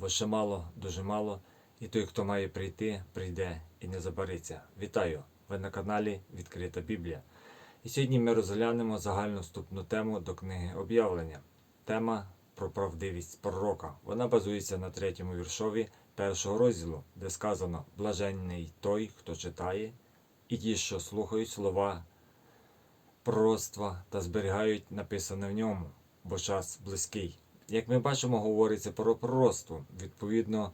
бо ще мало, дуже мало, і той, хто має прийти, прийде і не забариться. Вітаю! Ви на каналі Відкрита Біблія. І сьогодні ми розглянемо загальну вступну тему до книги об'явлення. Тема про правдивість пророка. Вона базується на третьому віршові першого розділу, де сказано: Блаженний той, хто читає, і ті, що слухають слова пророцтва та зберігають написане в ньому, бо час близький. Як ми бачимо, говориться про пророцтво. Відповідно,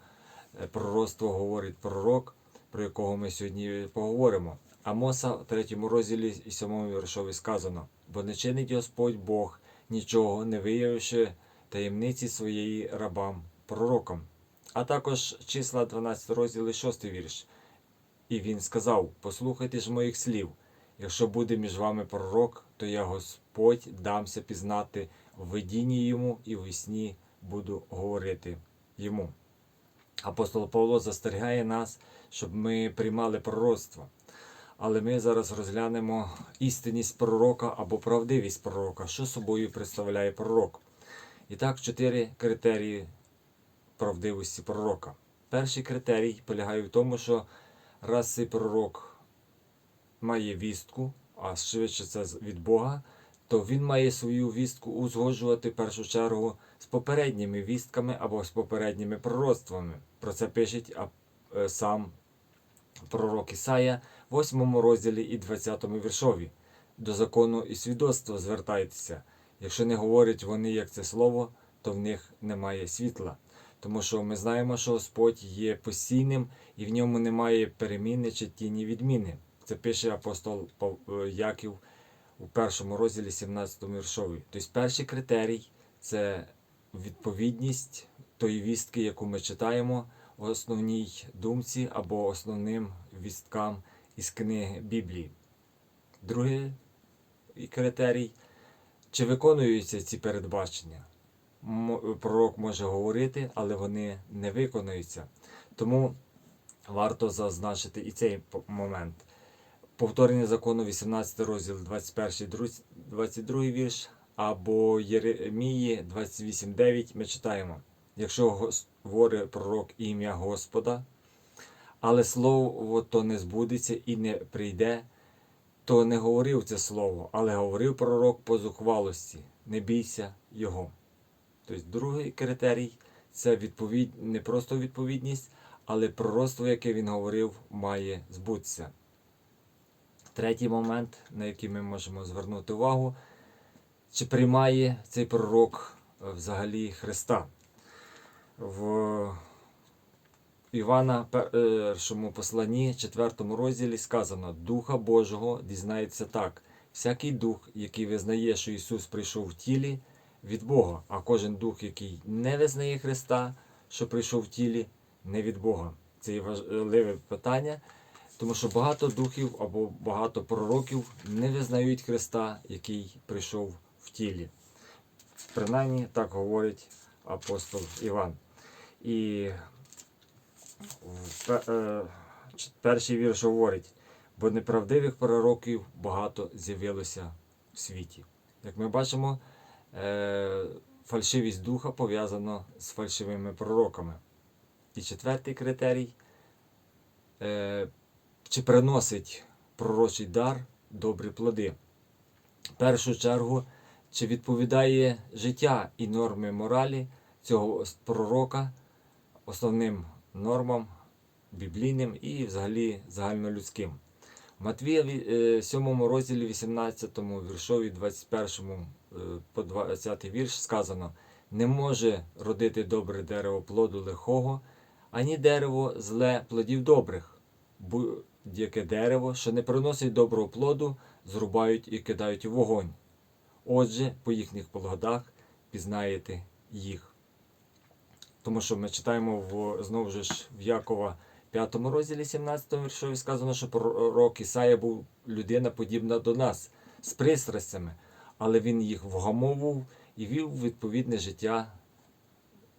е, пророцтво говорить пророк, про якого ми сьогодні поговоримо. Амоса в третьому розділі і сьомому віршові сказано: бо не чинить Господь Бог нічого, не виявивши таємниці своєї рабам, пророкам. А також числа 12 розділ і 6 вірш. І він сказав: Послухайте ж моїх слів. Якщо буде між вами пророк, то я Господь дамся пізнати в видінні йому і в сні буду говорити йому. Апостол Павло застерігає нас, щоб ми приймали пророцтво. Але ми зараз розглянемо істинність пророка або правдивість пророка, що собою представляє пророк. І так, чотири критерії правдивості пророка. Перший критерій полягає в тому, що раз цей пророк має вістку, а швидше це від Бога, то він має свою вістку узгоджувати в першу чергу з попередніми вістками або з попередніми пророцтвами. Про це пише сам пророк Ісая в 8 розділі і 20 віршові. До закону і свідоцтва звертайтеся. Якщо не говорять вони як це слово, то в них немає світла. Тому що ми знаємо, що Господь є постійним і в ньому немає переміни чи тіні відміни. Це пише апостол е, Яків у першому розділі 17 віршові. Тобто перший критерій це відповідність тої вістки, яку ми читаємо в основній думці або основним вісткам із книги Біблії. Другий критерій чи виконуються ці передбачення. Пророк може говорити, але вони не виконуються. Тому варто зазначити і цей момент. Повторення закону 18 розділ 21 22 вірш або Єремії 28.9 ми читаємо. Якщо говорить пророк ім'я Господа, але слово то не збудеться і не прийде, то не говорив це слово, але говорив пророк по зухвалості, не бійся його. Тобто другий критерій це відповідь, не просто відповідність, але пророцтво, яке він говорив, має збутися. Третій момент, на який ми можемо звернути увагу, чи приймає цей пророк е, взагалі Христа. В Івана першому посланні, 4 розділі сказано: Духа Божого дізнається так: всякий дух, який визнає, що Ісус прийшов в тілі, від Бога, а кожен дух, який не визнає Христа, що прийшов в тілі, не від Бога. Це є важливе питання, тому що багато духів або багато пророків не визнають Христа, який прийшов в тілі. Принаймні так говорить апостол Іван. І е, перший вірш говорить, бо неправдивих пророків багато з'явилося в світі. Як ми бачимо, е, фальшивість духа пов'язана з фальшивими пророками. І четвертий критерій, е, чи приносить пророчий дар добрі плоди. В першу чергу, чи відповідає життя і норми моралі цього пророка основним нормам біблійним і взагалі загальнолюдським. Матвія е, 7 розділі 18 віршові 21 е, по 20 вірш сказано: не може родити добре дерево плоду лихого, ані дерево зле плодів добрих. Будь-яке дерево, що не приносить доброго плоду, зрубають і кидають у вогонь. Отже, по їхніх плодах пізнаєте їх. Тому що ми читаємо в знову ж в Якова 5 розділі 17 віршові сказано, що пророк Ісая був людина подібна до нас з пристрастями, але він їх вгамовував і вів відповідне життя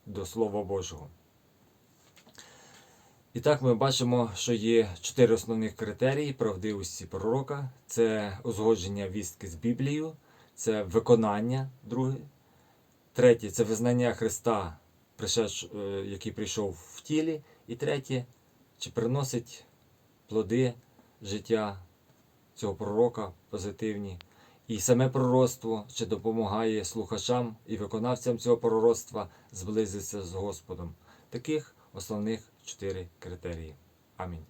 до Слова Божого. І так ми бачимо, що є чотири основних критерії правдивості пророка: це узгодження вістки з Біблією, це виконання, друге. Третє це визнання Христа е, який прийшов в тілі. І третє, чи приносить плоди життя цього пророка позитивні. І саме пророцтво, чи допомагає слухачам і виконавцям цього пророцтва зблизитися з Господом. Таких основних чотири критерії. Амінь.